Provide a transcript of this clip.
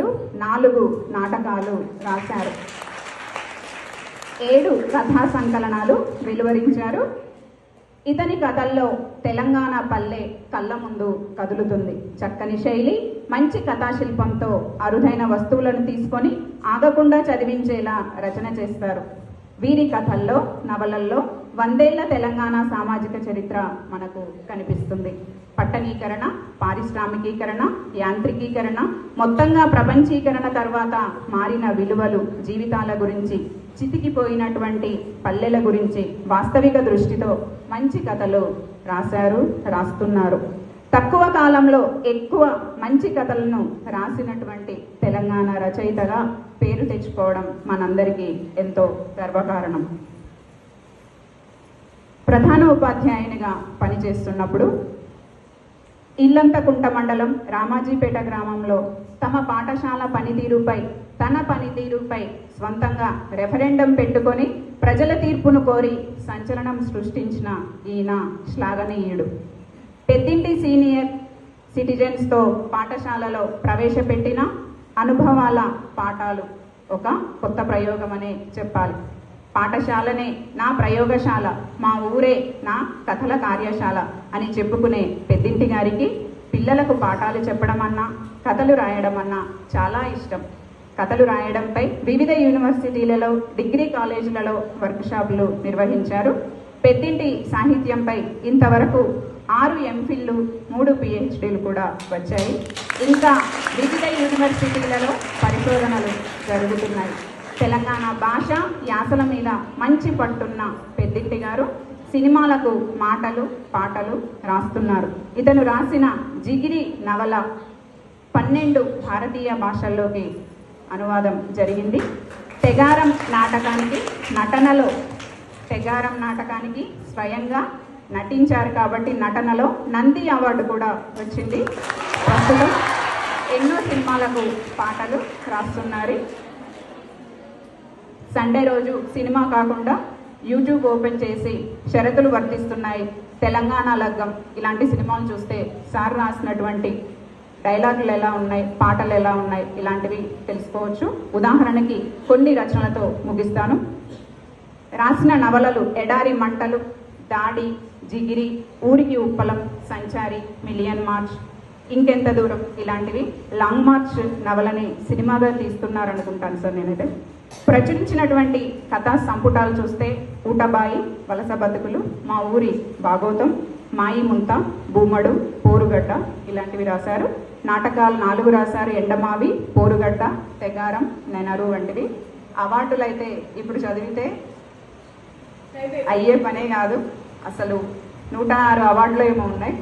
కథలు నాలుగు నాటకాలు రాశారు. ఏడు కథా సంకలనాలు వెలువరించారు. ఇతని కథల్లో తెలంగాణ పల్లె కళ్ళ ముందు కదులుతుంది. చక్కని శైలి మంచి కథాశిల్పంతో అరుదైన వస్తువులను తీసుకొని ఆగకుండా చదివించేలా రచన చేస్తారు. వీరి కథల్లో నవలల్లో వందేళ్ళ తెలంగాణ సామాజిక చరిత్ర మనకు కనిపిస్తుంది. పట్టణీకరణ పారిశ్రామికీకరణ యాంత్రికీకరణ మొత్తంగా ప్రపంచీకరణ తర్వాత మారిన విలువలు జీవితాల గురించి చితికిపోయినటువంటి పల్లెల గురించి వాస్తవిక దృష్టితో మంచి కథలు రాశారు రాస్తున్నారు. తక్కువ కాలంలో ఎక్కువ మంచి కథలను రాసినటువంటి తెలంగాణ రచయితగా పేరు తెచ్చుకోవడం మనందరికీ ఎంతో గర్వకారణం. ప్రధాన ఉపాధ్యాయునిగా పనిచేస్తున్నప్పుడు ఇల్లంతకుంట మండలం రామాజీపేట గ్రామంలో తమ పాఠశాల పనితీరుపై తన పనితీరుపై స్వంతంగా రెఫరెండం పెట్టుకొని ప్రజల తీర్పును కోరి సంచలనం సృష్టించిన ఈయన శ్లాఘనీయుడు. పెద్దింటి సీనియర్ సిటిజన్స్తో పాఠశాలలో ప్రవేశపెట్టిన అనుభవాల పాఠాలు ఒక కొత్త ప్రయోగం అనే చెప్పాలి. పాఠశాలనే నా ప్రయోగశాల మా ఊరే నా కథల కార్యశాల అని చెప్పుకునే పెద్దింటి గారికి పిల్లలకు పాఠాలు చెప్పడం అన్నా కథలు రాయడం అన్నా చాలా ఇష్టం. కథలు రాయడంపై వివిధ యూనివర్సిటీలలో డిగ్రీ కాలేజీలలో వర్క్షాప్లు నిర్వహించారు. పెద్దింటి సాహిత్యంపై ఇంతవరకు ఆరు ఎంఫిల్లు మూడు పిహెచ్డీలు కూడా వచ్చాయి. ఇంకా వివిధ యూనివర్సిటీలలో పరిశోధనలు జరుగుతున్నాయి. తెలంగాణ భాష యాసల మీద మంచి పట్టున్న పెద్దింటి గారు సినిమాలకు మాటలు పాటలు రాస్తున్నారు. ఇతను రాసిన జిగిరి నవల పన్నెండు భారతీయ భాషల్లోకి అనువాదం జరిగింది. తెగారం నాటకానికి నటనలో తెగారం నాటకానికి స్వయంగా నటించారు కాబట్టి నటనలో నంది అవార్డు కూడా వచ్చింది. ప్రస్తుతం ఎన్నో సినిమాలకు పాటలు రాస్తున్నారు. సండే రోజు సినిమా కాకుండా యూట్యూబ్ ఓపెన్ చేసి షరతులు వర్తిస్తున్నాయి. తెలంగాణ లగ్గం ఇలాంటి సినిమాలు చూస్తే సార్ రాసినటువంటి డైలాగులు ఎలా ఉన్నాయి పాటలు ఎలా ఉన్నాయి ఇలాంటివి తెలుసుకోవచ్చు. ఉదాహరణకి కొన్ని రచనలతో ముగిస్తాను. రాసిన నవలలు ఎడారి మంటలు దాడి జిగిరి ఊరికి ఉప్పలం సంచారి మిలియన్ మార్చ్. ఇంకెంత దూరం? ఇలాంటివి లాంగ్ మార్చ్ నవలని సినిమాగా తీస్తున్నారు అనుకుంటాను సార్ నేనైతే. ప్రచురించినటువంటి కథా సంపుటాలు చూస్తే ఊటబాయి వలస బతుకులు మా ఊరి భాగోతం మాయి ముంత భూమడు పోరుగడ్డ ఇలాంటివి రాశారు. నాటకాలు నాలుగు రాశారు ఎండమావి పోరుగడ్డ తెగారం నెనరు వంటివి. అవార్డులైతే ఇప్పుడు చదివితే అయ్యే పనే కాదు. అసలు నూట ఆరు అవార్డులు ఏమో ఉన్నాయి.